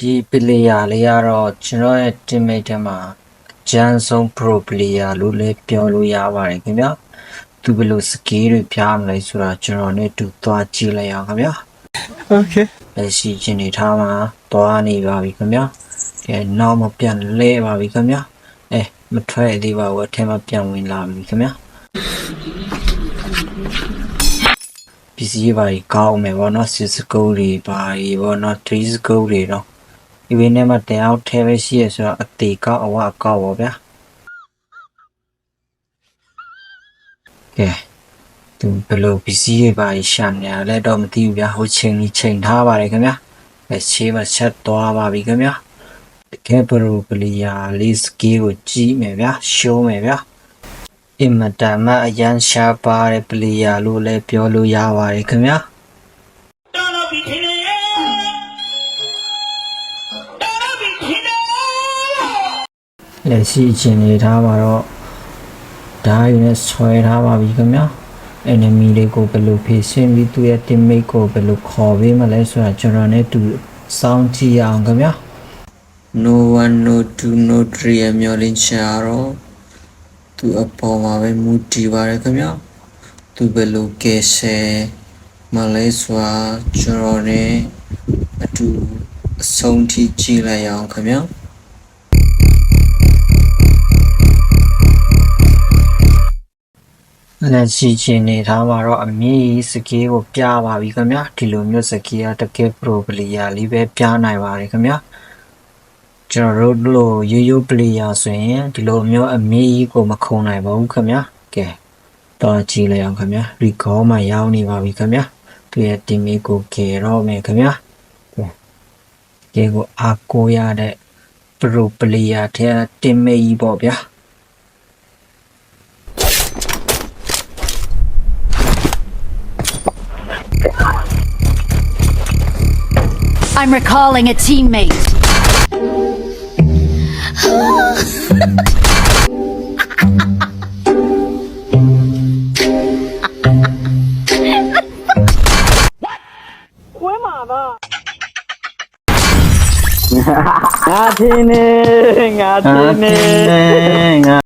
ဒီပလေယာလေးကတော့ကျွန်တော်ရဲ့ teammate ထဲမှာအကျန်းဆုံး pro player လို့လည်းပြောလို့ရပါတယ်ခင်ဗျာသူဘယ်လို skill တွေပြမလဲဆိုတာကျွန်တော်နဲ့တူသွားကြည့်လိုက်အောင်ခင်ဗျာ Okay. လက်ရှိချင်းနေထားမှာသွားနေပါပြီခင်ဗျာကဲနောက်မပြန်လဲပါပြီခင်ဗျာအဲမထွက်သေးပါဘူးအထက်မှာပြန်ဝင်လာပြီခင်ဗျာပစ္စည်းပါကြီးကောင်းမယ်ဗောနော်စစ်စကုတ်တွေပါကြီးဗောနော်3စကုတ်တွေတော့ ဒီဝင်းထဲမှာတယောက်ထဲပဲရှိရဆိုတော့အသေးကောက်အဝအကောက်ပါဗျာကဲသူဘယ်လိုပစ္စည်းတွေပါရှာနေရလဲတော့မသိဘူးဗျာဟိုချိန်ကြီးချိန်ထားပါတယ်ခင်ဗျာအဲရှေးမှာချက်သွားပါပြီခင်ဗျာတကယ်ဘရိုပလီယာလေးစကီကိုကြီးမယ်ဗျာရှိုးမယ်ဗျာအင်မတန်မှအရန်ရှားပါတဲ့ပလီယာလို့လည်းပြောလို့ရပါတယ်ခင်ဗျာ လက်ရှိအချိန်နေထားမှာတော့ဓာတ်ယူနဲ့ဆွဲထားပါပြီခင်ဗျာ enemy တွေကိုဘယ်လိုဖြည့်ရှင်းပြီးသူ့ရဲ့ teammate ကိုဘယ်လိုခေါ်ပေးမလဲဆိုတာကျွန်တော်နဲ့တူစောင့်ကြည့်ရအောင်ခင်ဗျာ no one no two no three အမျော်လင့်ချင်တော့သူအပေါ်မှာပဲမူတည်ပါတယ်ခင်ဗျာသူဘယ်လိုကဲဆဲမလဲဆိုတာကျွန်တော်နဲ့အတူအဆုံးထိကြည့်လိုက်အောင်ခင်ဗျာ လက်ရှိချင်းနေထားမှာတော့အမြင့်ကြီးစကေးကိုပြပါပြီခင်ဗျာဒီလိုမျိုးစကေးကတကယ် pro player လေးပဲပြနိုင်ပါတယ်ခင်ဗျာကျွန်တော်တို့လိုရိုးရိုး player ဆိုရင်ဒီလိုမျိုးအမြင့်ကြီးကိုမခုံနိုင်ပါဘူးခင်ဗျာကဲတော့ကြည့်လိုက်အောင်ခင်ဗျာ recall မှာရောက်နေပါပြီခင်ဗျာသူရဲ့ teammate ကိုကယ်တော့မယ်ခင်ဗျာကဲကဲကိုအားကိုးရတဲ့ pro player တဲ့ teammate ကြီးပေါ့ဗျာ I'm recalling a teammate. ငါထင်းနေငါထင်းနေငါ